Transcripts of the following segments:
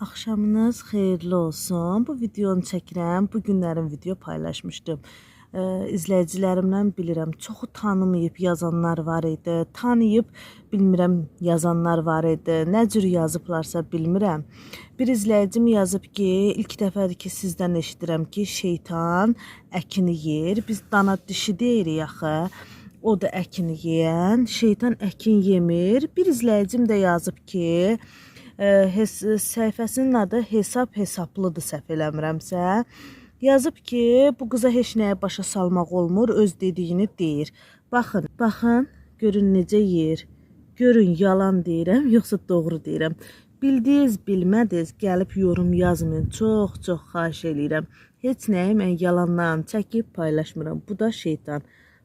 Axşamınız xeyirli olsun. Bu videonu çəkirəm. Bu günlərin video paylaşmışdım. Ee, izləyicilərimdən bilirəm, çoxu tanımayıb yazanlar var idi. Tanıyıb bilmirəm yazanlar var idi. Nə cür yazıblarsa bilmirəm. Bir izləyicim yazıb ki, ilk dəfədir ki sizdən eşidirəm ki, şeytan əkini yer. Biz dana dişi deyirik axı. O da əkini yeyən, şeytan əkin yemir. Bir izləyicim də yazıb ki, e, səhifəsinin adı hesab hesablıdır səhv eləmirəmsə. Yazıb ki, bu qıza heç nəyə başa salmaq olmur, öz dediyini deyir. Baxın, baxın, görün necə yer. Görün yalan deyirəm, yoxsa doğru deyirəm. Bildiniz, bilmədiniz, gəlib yorum yazmayın. Çox, çox xahiş eləyirəm. Heç nəyi mən yalandan çəkib paylaşmıram. Bu da şeytan.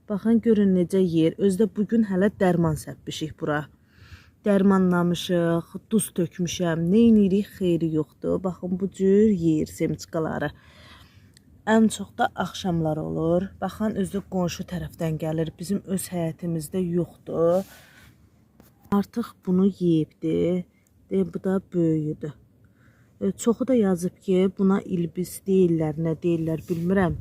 Baxın görün necə yer. Özdə bu gün hələ dərman səpmişik bura. Dərmanlamışıq, duz tökmüşəm. Nə edirik? Xeyri yoxdur. Baxın bu cür yer semçikaları. Ən çox da axşamlar olur. Baxın özü qonşu tərəfdən gəlir. Bizim öz həyətimizdə yoxdur. Artıq bunu yeyibdi. De bu da böyüdü. E, Çoxu da yazıb ki, buna ilbis deyirlər, nə deyirlər bilmirəm.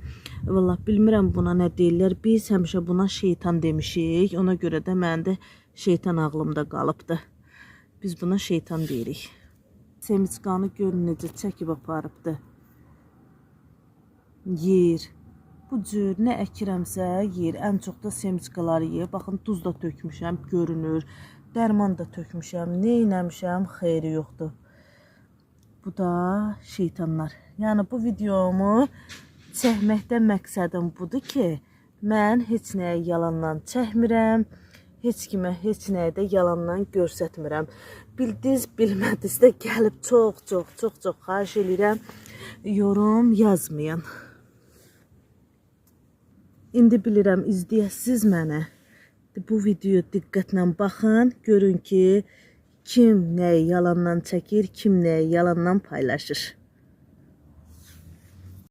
Vallah bilmirəm buna nə deyirlər. Biz həmişə buna şeytan demişik. Ona görə də məndə də şeytan ağlımda qalıbdı. Biz buna şeytan deyirik. Semiçkanı görün necə çəkib aparıbdı. Yer. Bu cür nə əkirəmsə yer. Ən çox da semiçkaları yer. Baxın duz da tökmüşəm, görünür. Dərman da tökmüşəm. Nə eləmişəm, xeyri yoxdur. Bu da şeytanlar. Yəni bu videomu çəkməkdə məqsədim budur ki, mən heç nəyi yalandan çəkmirəm. Heç kimə heç nəyi də yalandan göstərmirəm. Bildiniz, bilmədiniz də gəlib çox, çox, çox, çox xahiş edirəm yorum yazmayın. İndi bilirəm izləyəsiz mənə. Bu videoya diqqətlə baxın, görün ki, kim nəyi yalandan çəkir, kim nəyi yalandan paylaşır.